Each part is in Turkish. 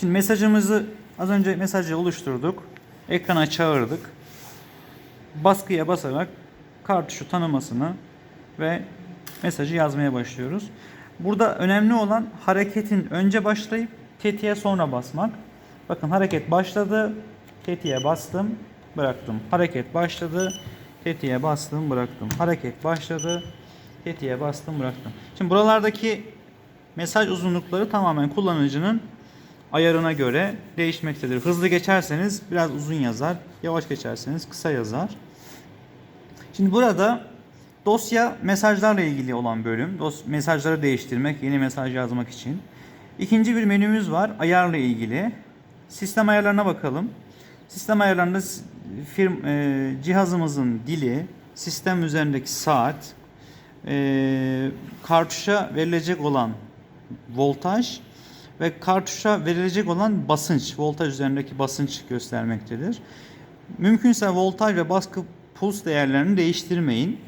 Şimdi mesajımızı az önce mesajı oluşturduk. Ekrana çağırdık. Baskıya basarak kartuşu tanımasını ve mesajı yazmaya başlıyoruz. Burada önemli olan hareketin önce başlayıp tetiğe sonra basmak. Bakın hareket başladı. Tetiğe bastım, bıraktım. Hareket başladı. Tetiğe bastım, bıraktım. Hareket başladı. Tetiğe bastım, bıraktım. Şimdi buralardaki mesaj uzunlukları tamamen kullanıcının ayarına göre değişmektedir. Hızlı geçerseniz biraz uzun yazar, yavaş geçerseniz kısa yazar. Şimdi burada dosya mesajlarla ilgili olan bölüm. Dos mesajları değiştirmek, yeni mesaj yazmak için. İkinci bir menümüz var ayarla ilgili. Sistem ayarlarına bakalım. Sistem ayarlarında firm, e, cihazımızın dili, sistem üzerindeki saat, e, kartuşa verilecek olan voltaj ve kartuşa verilecek olan basınç, voltaj üzerindeki basınç göstermektedir. Mümkünse voltaj ve baskı puls değerlerini değiştirmeyin.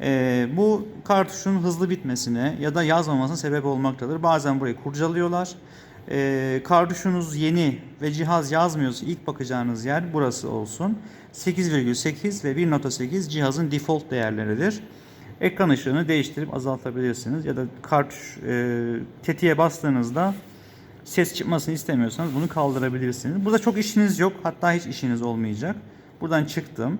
Ee, bu kartuşun hızlı bitmesine ya da yazmamasına sebep olmaktadır. Bazen burayı kurcalıyorlar. Ee, kartuşunuz yeni ve cihaz yazmıyorsa ilk bakacağınız yer burası olsun. 8,8 ve 1.8 cihazın default değerleridir. Ekran ışığını değiştirip azaltabilirsiniz ya da kartuş e, tetiğe bastığınızda ses çıkmasını istemiyorsanız bunu kaldırabilirsiniz. Burada çok işiniz yok. Hatta hiç işiniz olmayacak. Buradan çıktım.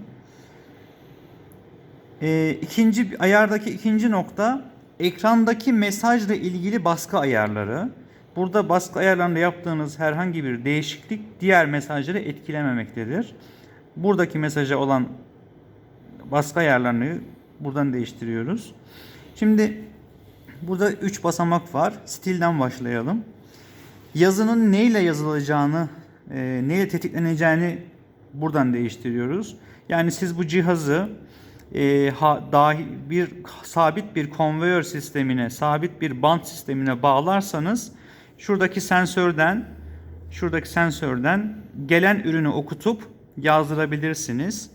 Ee, ikinci ayardaki ikinci nokta ekrandaki mesajla ilgili baskı ayarları. Burada baskı ayarlarında yaptığınız herhangi bir değişiklik diğer mesajları etkilememektedir. Buradaki mesaja olan baskı ayarlarını buradan değiştiriyoruz. Şimdi burada 3 basamak var. Stilden başlayalım. Yazının neyle yazılacağını, e, neyle tetikleneceğini buradan değiştiriyoruz. Yani siz bu cihazı e, ha, dahi bir sabit bir konveyör sistemine, sabit bir bant sistemine bağlarsanız şuradaki sensörden şuradaki sensörden gelen ürünü okutup yazdırabilirsiniz.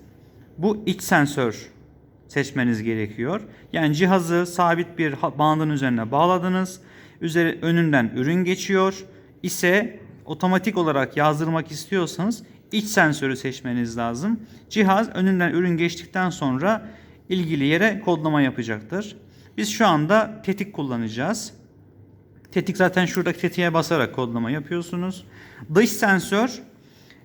Bu iç sensör seçmeniz gerekiyor. Yani cihazı sabit bir bandın üzerine bağladınız. Üzeri önünden ürün geçiyor ise otomatik olarak yazdırmak istiyorsanız iç sensörü seçmeniz lazım. Cihaz önünden ürün geçtikten sonra ilgili yere kodlama yapacaktır. Biz şu anda tetik kullanacağız. Tetik zaten şuradaki tetiğe basarak kodlama yapıyorsunuz. Dış sensör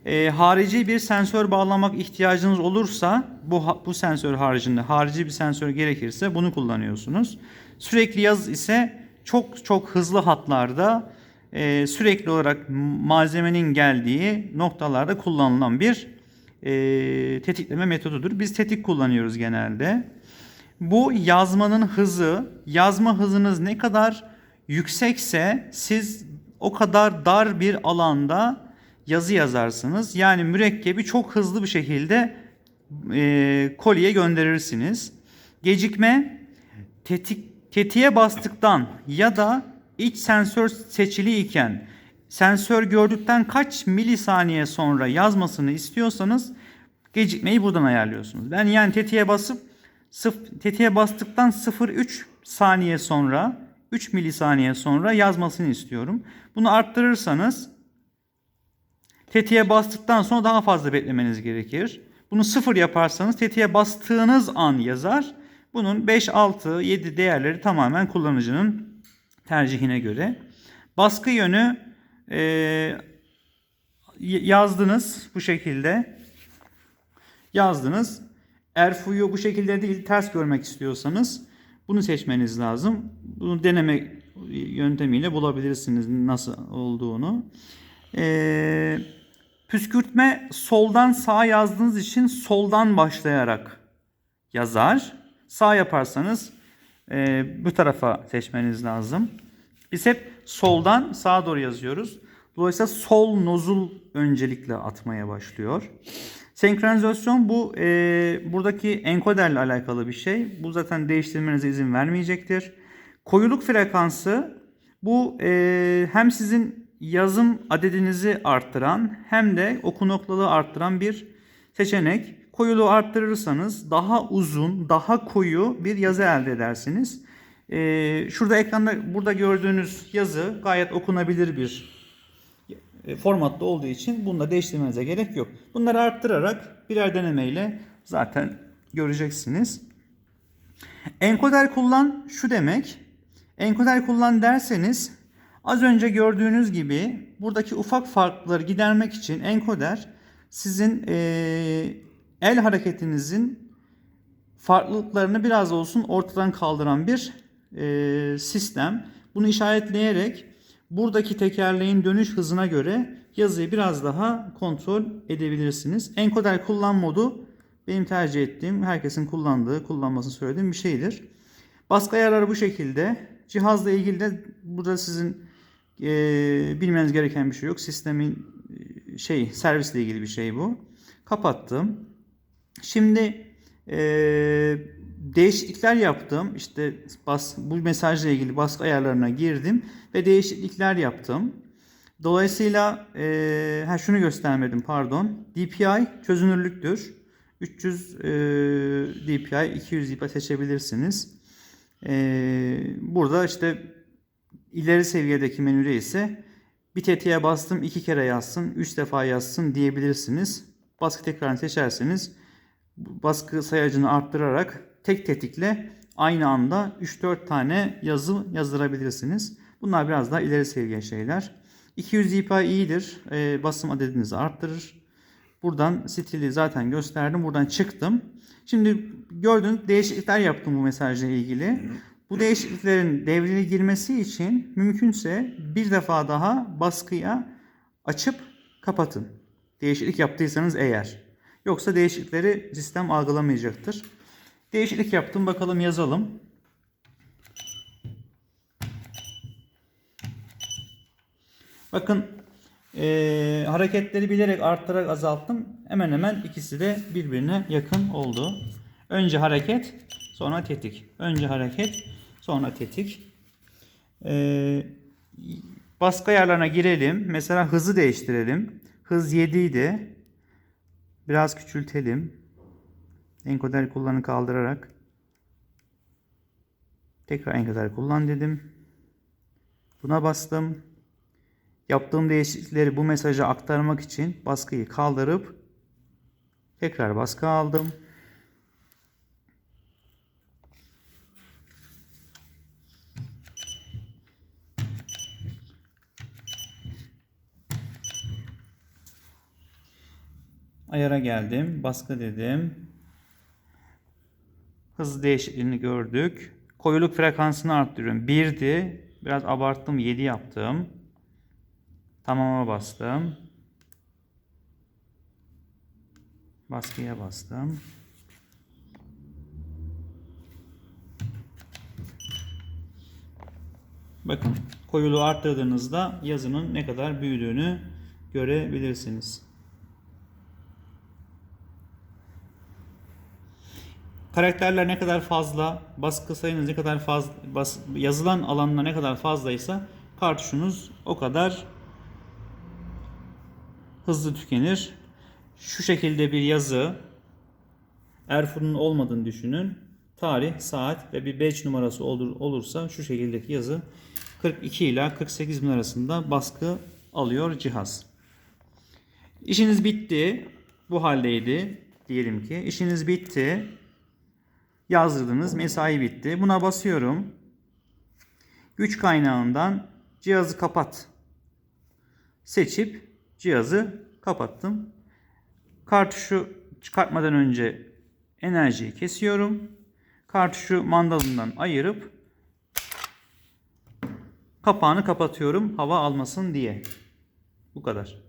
e, harici bir sensör bağlamak ihtiyacınız olursa bu bu sensör haricinde harici bir sensör gerekirse bunu kullanıyorsunuz. Sürekli yaz ise çok çok hızlı hatlarda e, sürekli olarak malzemenin geldiği noktalarda kullanılan bir e, tetikleme metodudur. Biz tetik kullanıyoruz genelde. Bu yazmanın hızı, yazma hızınız ne kadar yüksekse siz o kadar dar bir alanda yazı yazarsınız. Yani mürekkebi çok hızlı bir şekilde e, kolye gönderirsiniz. Gecikme tetik, tetiğe bastıktan ya da iç sensör seçili iken sensör gördükten kaç milisaniye sonra yazmasını istiyorsanız gecikmeyi buradan ayarlıyorsunuz. Ben yani tetiğe basıp sıf, tetiğe bastıktan 0,3 saniye sonra 3 milisaniye sonra yazmasını istiyorum. Bunu arttırırsanız tetiğe bastıktan sonra daha fazla beklemeniz gerekir. Bunu sıfır yaparsanız tetiğe bastığınız an yazar. Bunun 5, 6, 7 değerleri tamamen kullanıcının tercihine göre. Baskı yönü e, yazdınız bu şekilde. Yazdınız. Erfu'yu bu şekilde değil ters görmek istiyorsanız bunu seçmeniz lazım. Bunu deneme yöntemiyle bulabilirsiniz nasıl olduğunu. Ee, püskürtme soldan sağa yazdığınız için soldan başlayarak yazar. Sağ yaparsanız e, bu tarafa seçmeniz lazım. Biz hep soldan sağa doğru yazıyoruz. Dolayısıyla sol nozul öncelikle atmaya başlıyor. Senkronizasyon bu e, buradaki enkoderle alakalı bir şey. Bu zaten değiştirmenize izin vermeyecektir. Koyuluk frekansı bu e, hem sizin yazım adedinizi arttıran hem de oku noktalığı arttıran bir seçenek. Koyuluğu arttırırsanız daha uzun, daha koyu bir yazı elde edersiniz. E, şurada ekranda burada gördüğünüz yazı gayet okunabilir bir e, formatta olduğu için bunu da değiştirmenize gerek yok. Bunları arttırarak birer denemeyle zaten göreceksiniz. Enkoder kullan şu demek. Enkoder kullan derseniz az önce gördüğünüz gibi buradaki ufak farkları gidermek için enkoder sizin eee, el hareketinizin farklılıklarını biraz olsun ortadan kaldıran bir eee, sistem. Bunu işaretleyerek buradaki tekerleğin dönüş hızına göre yazıyı biraz daha kontrol edebilirsiniz. Enkoder kullan modu benim tercih ettiğim, herkesin kullandığı, kullanmasını söylediğim bir şeydir. Baskı ayarları bu şekilde. Cihazla ilgili de burada sizin eee, bilmeniz gereken bir şey yok. Sistemin e, şey servisle ilgili bir şey bu. Kapattım. Şimdi eee, değişiklikler yaptım. İşte bas, bu mesajla ilgili baskı ayarlarına girdim ve değişiklikler yaptım. Dolayısıyla eee ha şunu göstermedim pardon. DPI çözünürlüktür. 300 eee, DPI, 200 DPI seçebilirsiniz. Eee, burada işte ileri seviyedeki menüde ise bir tetiğe bastım iki kere yazsın, üç defa yazsın diyebilirsiniz. Baskı tekrarını seçerseniz baskı sayacını arttırarak tek tetikle aynı anda 3-4 tane yazı yazdırabilirsiniz. Bunlar biraz daha ileri seviye şeyler. 200 dpi iyidir. Ee, basım adedinizi arttırır. Buradan stili zaten gösterdim. Buradan çıktım. Şimdi gördüğünüz değişiklikler yaptım bu mesajla ilgili. Bu değişikliklerin devreye girmesi için mümkünse bir defa daha baskıya açıp kapatın. Değişiklik yaptıysanız eğer. Yoksa değişiklikleri sistem algılamayacaktır. Değişiklik yaptım bakalım yazalım. Bakın eee, hareketleri bilerek arttırarak azalttım. Hemen hemen ikisi de birbirine yakın oldu. Önce hareket sonra tetik. Önce hareket sonra tetik. Eee, baskı ayarlarına girelim. Mesela hızı değiştirelim. Hız 7 idi. Biraz küçültelim. Enkoder kullanı kaldırarak. Tekrar enkoder kullan dedim. Buna bastım. Yaptığım değişiklikleri bu mesaja aktarmak için baskıyı kaldırıp tekrar baskı aldım. Ayara geldim. Baskı dedim. Hız değişikliğini gördük. Koyuluk frekansını arttırıyorum. 1'di. Biraz abarttım. 7 yaptım. Tamama bastım. Baskıya bastım. Bakın koyuluğu arttırdığınızda yazının ne kadar büyüdüğünü görebilirsiniz. Karakterler ne kadar fazla, baskı sayınız ne kadar fazla, bas, yazılan alanına ne kadar fazlaysa kartuşunuz o kadar hızlı tükenir. Şu şekilde bir yazı Erfun'un olmadığını düşünün. Tarih, saat ve bir batch numarası olur, olursa şu şekildeki yazı 42 ila 48 bin arasında baskı alıyor cihaz. İşiniz bitti. Bu haldeydi. Diyelim ki işiniz bitti. Yazdırdınız. Mesai bitti. Buna basıyorum. Güç kaynağından cihazı kapat. Seçip cihazı kapattım. Kartuşu çıkartmadan önce enerjiyi kesiyorum. Kartuşu mandalından ayırıp kapağını kapatıyorum hava almasın diye. Bu kadar.